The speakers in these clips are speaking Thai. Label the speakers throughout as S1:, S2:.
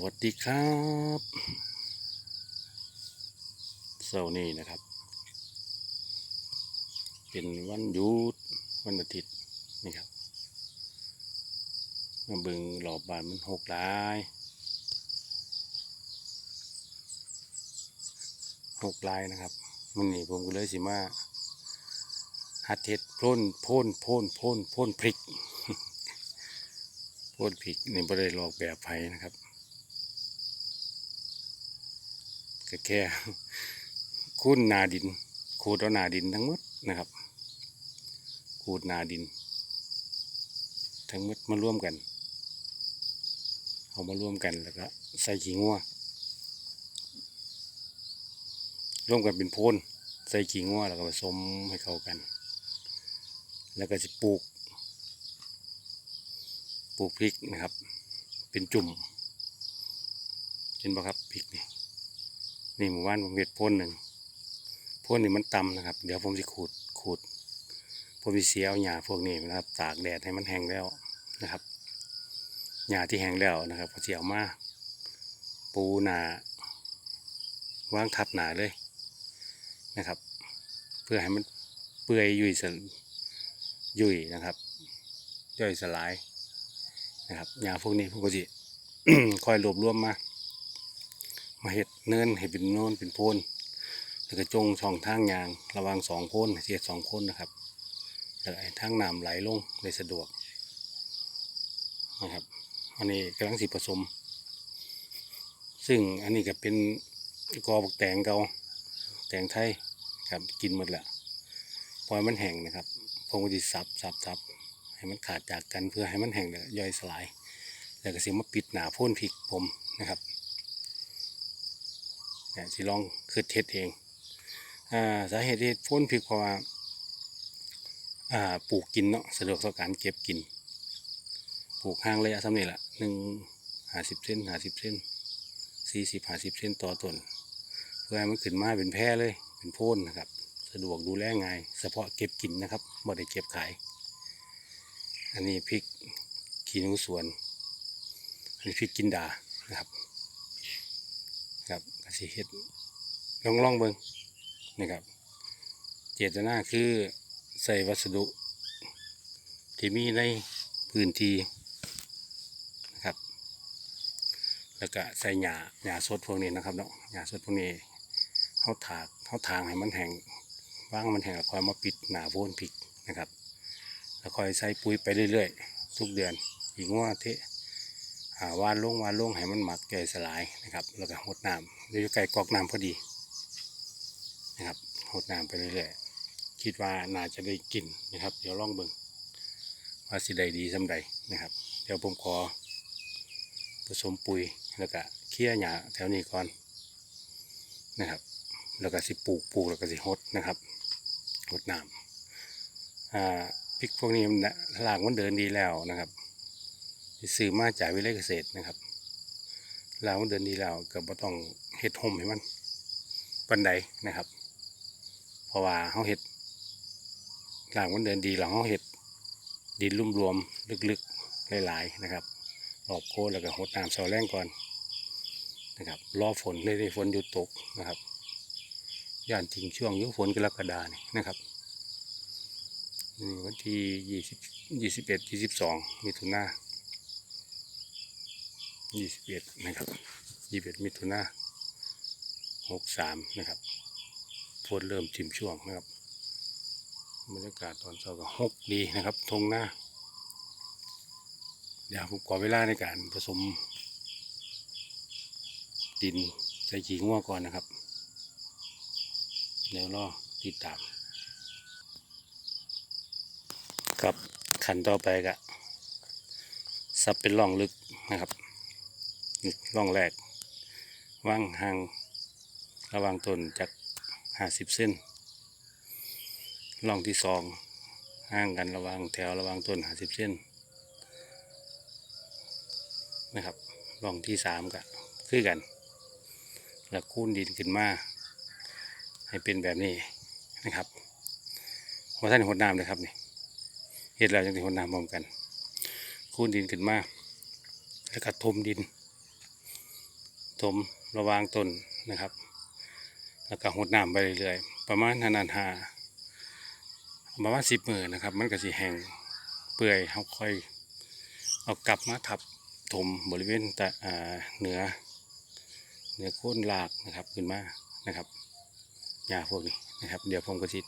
S1: วัสดีครับเสาร์นี้นะครับ เป็นวันหยุดวันอาทิตย์นี่ครับมาเบึงรอบบานมันหกลายหกลายนะครับมันนี่ผมก็เลยสิมาหัดเห็ดพ่นพ่นพ่นพ่นพ่นพริกพ่นพริกนี่บ่ได้ลอกแบบไผนะครับ ก็แค่คูนนาดิน ขูดเอานาดินทั้งหมดนะครับ ขูดนาดิน ทั้งหมดมาร่วมกัน เอามาร่วมกันแล้วก็ใส่ขี้งัวร่วมกันเป็นโพนใส่ขี้งัวแล้วก็ผสมให้เข้ากัน แล้วก็จะปลูก ปลูกพริกนะครับ เป็นจุ่มเห็นปะครับพริกนี่ นี่หมู่บ้านผมเห็ดพ่นหนึ่งพ่นนี่มันต่ำนะครับ เดี๋ยวผมจะขูดขูดผมจะเสียเอาหญ้าพวกนี้นะครับ ตากแดดให้มันแห้งแล้วนะครับหญ้าที่แห้งแล้วนะครับก็จะเอามาปูหนาวางทับหนาเลยนะครับ เพื่อให้มันเปื่อยยุ่ยสลยุ่ยนะครับย่อยสลายนะครับหญ้าพวกนี้ผมก็จะคอยรวบรวมมา มาเห็ด เนินให้เป็นโน่นเป็นโพนแล้วก็จงช่องทางยางระวังสองโพนเสียดสองโพนนะครับแล้วไอ้ทางน้ำไหลลงได้สะดวกนะครับอันนี้กำลังสิผสม ซึ่งอันนี้ก็เป็นกอบักแตงเกาแตงไทยครับกินหมดแหละปล่อยมันแห้งนะครับผมก็จะสับสับสับให้มันขาดจากกันเพื่อให้มันแห้งแล้วย่อยสลาย แล้วก็สิมาปิดหนาพ่นพริกผมนะครับ เนี่ยสิลองคือเทศเองอ่าสาเหตุที่พ่นพริกเพราะว่าอ่าปลูกกินเนาะสะดวกต่อการเก็บกิน ปลูกห่างระยะสำนี้ละหนึ่งห้าสิบเซนห้าสิบเซนสี่สิบห้าสิบเซนต่อต้นเพื่อให้มันขึ้นมาเป็นแพร่เลยเป็นโพ่นนะครับ สะดวกดูแลง่ายเฉพาะเก็บกินนะครับบ่ได้เก็บขาย อันนี้พริกขี้นูสวนอันนี้พริกกินดานะครับ ครับกสิเฮ็ดลองลองเบิ่งนี่ครับ เจตนาคือใส่วัสดุ ที่มีในพื้นที่นะครับ แล้วก็ใส่หญ้าหญ้าสดพวกนี้นะครับเนาะหญ้าสดพวกนี้เขาถากเขาทางให้มันแห้งว่างมันแห้งแล้วค่อยมาปิดหนาโวนพริกนะครับ แล้วค่อยใส่ปุ๋ยไปเรื่อยๆ ทุกเดือนอีกงว่าเทอ่ วานลงวานลงให้มันหมักย่ยสลายนะครับ แล้วก็หดน้ำอยู่ใกล้กอกน้ำพอดีนะครับหดน้ำไปเรื่อยๆคิดว่าน่าจะได้กินนะครับ เดี๋ยวลองเบิ่งว่าสิได้ดีสำใดนะครับ เดี๋ยวผมขอผสมปุ๋ยแล้วก็เคี่ยหญ้าแถวนี้ก่อนนะครับ แล้วก็สิปลูกปลูกแล้วก็สิหดนะครับหดน้ำอ่าพริกพวกนี้มันน่ะรากมันเดินดีแล้วนะครับ ซื้อมาจากวิเลยเกษตรนะครับลาวเดินดีล้วก็บ่ต้องเฮ็ดห่มให้มันปันใดนะครับ เพราะว่าเฮาเฮ็ดลางมันเดินดีแล้วเฮาเฮ็ดดินลุ่มรวมลึกๆหลายๆนะครับรอบโคแล้วก็หดน้ำเสาแรงก่อนนะครับรอฝนเลยฝนหยุดตกนะครับย่านทิ้งช่วงยุฝนกรกฎานี่นะครับวันที่ยี่สิบยี่สิบเอ็ดยี่สิบสองมิถุนา ยี่สิบเอ็ดนะครับยี่สิบเอ็ดมิถุนาหกสามนะครับฝนเริ่มชิมช่วงนะครับบรรยากาศตอนเช้าก็หกดีนะครับทงหน้า เดี๋ยวผมขอเวลาในการผสม ดินใส่ขี้งัวก่อนนะครับ เดี๋ยวรอติดตามกับขันต่อไปก็ซับเป็นร่องลึกนะครับ ร่องแรกว่างห่างระวางต้นจากห้าสิบเส้นร่องที่สองห่างกันระวางแถวระวางต้นห้าสิบเส้นนะครับร่องที่สามก็คือกัน แล้วคูนดินขึ้นมา ให้เป็นแบบนี้นะครับหัวท่านหดน้ำเลยครับนี่เห็ดแล้วจังสิหดน้ำพร้อมกัน คูนดินขึ้นมา แล้วก็ทมดิน ถมระวางต้นนะครับ แล้วก็หดน้ำไปเรื่อยๆ ประมาณนานๆหาประมาณสิบมือนะครับ มันก็สิแห้งเปื่อยเขาค่อยเอากลับมาทับถมบริเวณแต่เหนือเหนือโค่นรากนะครับขึ้นมานะครับหญ้าพวกนี้นะครับ เดี๋ยวผมก็สิ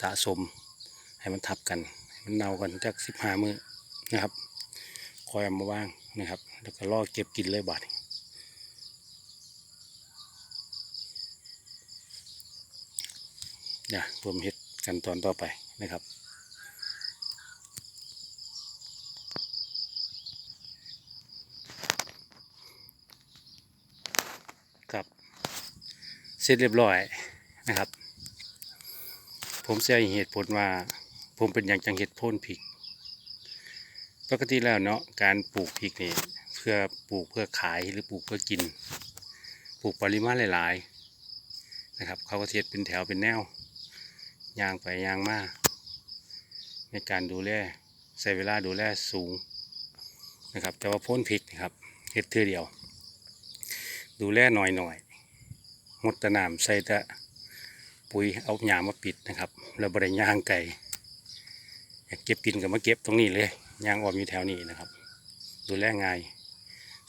S1: สะสมให้มันทับกันมันเน่ากันจากสิบห้ามือนะครับ คอยเอามาว่างนะครับ แล้วก็ล่อเก็บกินเลยบาด อย่าผมเฮ็ดกันตอนต่อไปนะครับครับเสร็จเรียบร้อยนะครับ ผมเสียเหตุผลว่าผมเป็นอย่างจังเห็ดพ่นพริกปกติแล้วเนาะการปลูกพริกนี่เพื่อปลูกเพื่อขายหรือปลูกเพื่อกิน ปลูกปริมาณหลาย ๆ นะครับ เขาก็เทศเป็นแถวเป็นแนว ยางไปยางมาในการดูแลใช้เวลาดูแลสูงนะครับแต่ว่าพ่นพริกนะครับเฮ็ดเทื่อเดียว ดูแลหน่อยหน่อยๆมดตะนามใส่ต่ปุ๋ยเอาหญ้ามาปิดนะครับแล้วบริย่างไก่อยากเก็บกินก็มาเก็บตรงนี้เลยยางออมอยู่แถวนี้นะครับ ดูแลง่าย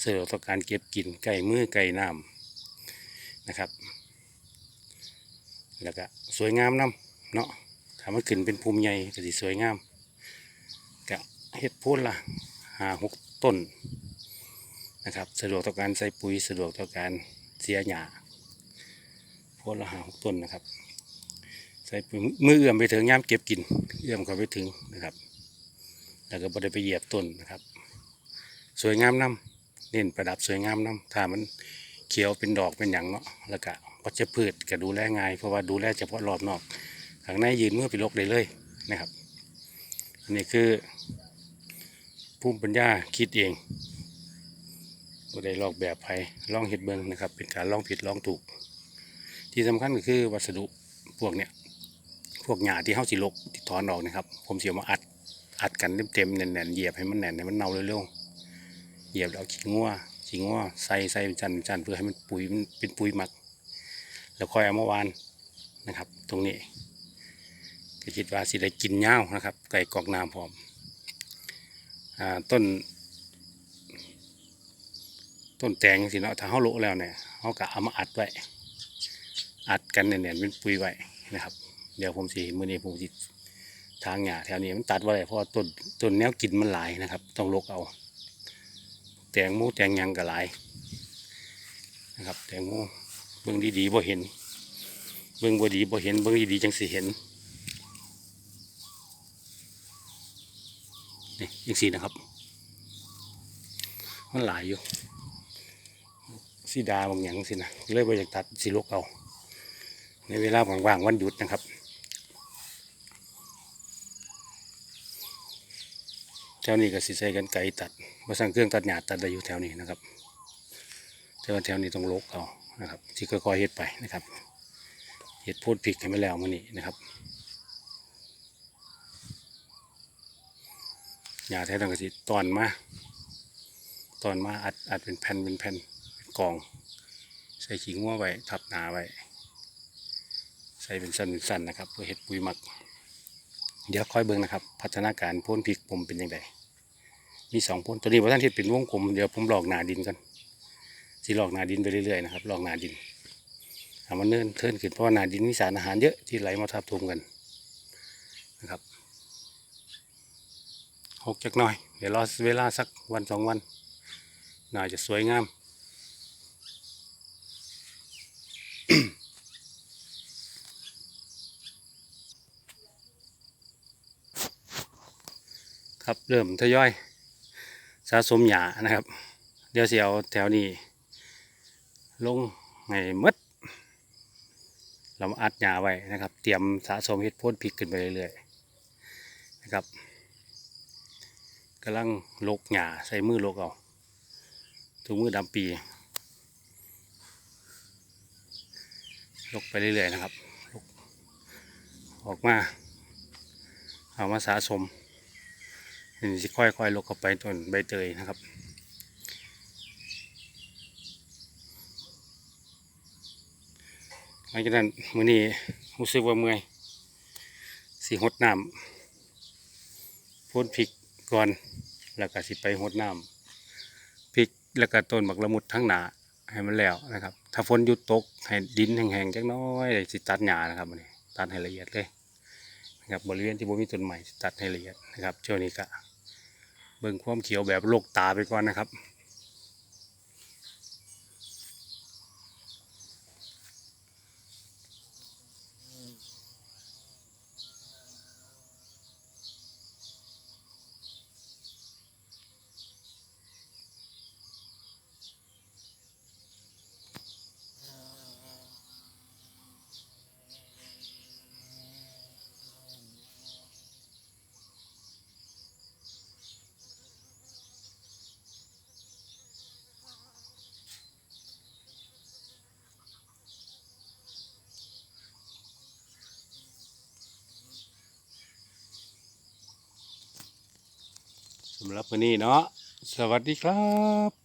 S1: สะดวกต่อการเก็บกินไก่มือไก่น้ำนะครับ แล้วก็สวยงามน้ำ เนาะถ้ามันขึ้นเป็นภูมิใหญ่ก็สิสวยงามก็เฮ็ดพูนละหาหกต้นนะครับ สะดวกต่อการใส่ปุ๋ยสะดวกต่อการเสียหญ้าพูนละหาหกต้นนะครับ ใส่ปุ๋ยมือเอื้อมไปถึงย่ามเก็บกิน เอื้อมเข้าไปถึงนะครับแล้วก็บ่ได้ไปเหยียบต้นนะครับ สวยงามน้ำเน้นประดับสวยงามน้ำถ้ามันเขียวเป็นดอกเป็นหยังเนาะแล้วก็วัชพืชก็ดูแลง่ายเพราะว่าดูแลเฉพาะรอบนอก ข้างในยืนมือไปลกได้เลยนะครับ อันนี้คือภูมิปัญญาคิดเองบ่ได้ลอกแบบไผลองเห็ดเบิงนะครับ เป็นการลองผิดลองถูก ที่สำคัญก็คือวัสดุพวกเนี้ยพวกหญ้าที่เฮาสิลกที่ถอนออกนะครับ ผมเสิเอามาอัดอัดกันเต็มๆแน่นๆเหยียบให้มันแน่นให้มันเน่าเร็วๆเหยียบแล้วขี้งัวขี้งัวใส่ใส่เป็นจันเป็นจันเพื่อให้มันปุ๋ยมันเป็นปุ๋ยหมัก แล้วค่อยเอามาวานนะครับ ตรงนี้ ก็คิดว่าสิได้กินเงานะครับ ไก่กอกน้ำพร้อมอต้น ต้นแตงสิเนาะถ้าเขาโลแล้วเนี่ยเขาก็เอามาอัดไว้ อัดกันเนี่ยๆเป็นปุ๋ยไว้นะครับ เดี๋ยวผมสิมือนี้ผมสิทางหญ้าแถวนี้มันตัดไว้เพราะต้นต้นแนวกินมันหลายนะครับ ต้องลกเอา แตงโมแตงยังก็หลายนะครับ แตงโมเบิ่งดีๆบ่เห็น เบิ่งบ่ดีบ่เห็น เบิ่งดีๆจังสิเห็น นี่จังสินะครับ มันหลายอยู่สีดาบางอย่างสินะเลยบ่อยากตัดสิลกเอาในเวลาว่างๆวันหยุดนะครับแถวนี้ก็สิใช้กันไกรตัดมาสั่งเครื่องตัดหญ้าตัดได้อยู่แถวนี้นะครับแต่ว่าแถวนี้ต้องลกเอานะครับที่ค่อยๆเฮ็ดไปนะครับเห็ดพูดผิกให้ไม่แล้วมันนี่นะครับ ยาแท้ต้องกระสิตอนมาตอนมาอัดอัดเป็นแผ่นเป็นแผ่นเป็นกล่อง ใส่ขิงหัวไว้ทับหนาไว้ใส่เป็นสั้นเป็นสั้นนะครับ เพื่อเห็ดปุ๋ยหมัก เดี๋ยวค่อยเบิ่งนะครับ พัฒนาการพ่นพริกผมเป็นยังไงมีสองพ่นตัวนี้ว่าท่านเห็ดเป็นวงกลมเดี๋ยวผมหลอกหนาดินกันสิหลอกหนาดินไปเรื่อยๆนะครับหลอกหนาดินเอามันเนิ่นเทินขึ้นเพราะว่านาดินมีสารอาหารเยอะที่ไหลมาทับถมกันนะครับ หกจักหน่อย เดี๋ยวรอเวลาสักวันสองวัน น่าจะสวยงาม ครับเริ่มทยอย สะสมหยานะครับ เดี๋ยวเสียวแถวนี้ ลงให้มดเรามาอัดหญ้าไว้นะครับ เตรียมสะสมเห็ดโพ่นพริกขึ้นไปเรื่อยๆนะครับ กำลังลกหญ้าใส่มือลกเอาถุงมือดำปี ลกไปเรื่อยๆนะครับลกออกมา เอามาสะสมนี่จะค่อยๆลกเข้าไปต้นใบเตยนะครับลังจากนั้นมื้อนี้รู้สึกว่าเมื่อยสิหดน้ำพ่นพริก ก่อนแล้วก็สิไปหดน้ำพริกแล้วก็ต้นบักละมุดทั้งหนาให้มันแล้วนะครับ ถ้าฝนหยุดตกให้ดินแห้งๆจักน้อยสิตัดหญ้านะครับนี้ตัดให้ละเอียดเลยนะครับบริเวณที่บ่มีต้นใหม่ตัดให้ละเอียดนะครับช่วงนี้ก็เบิ่งความเขียวแบบโลกตาไปก่อนนะครับ สำหรับวันนี้เนาะสวัสดีครับ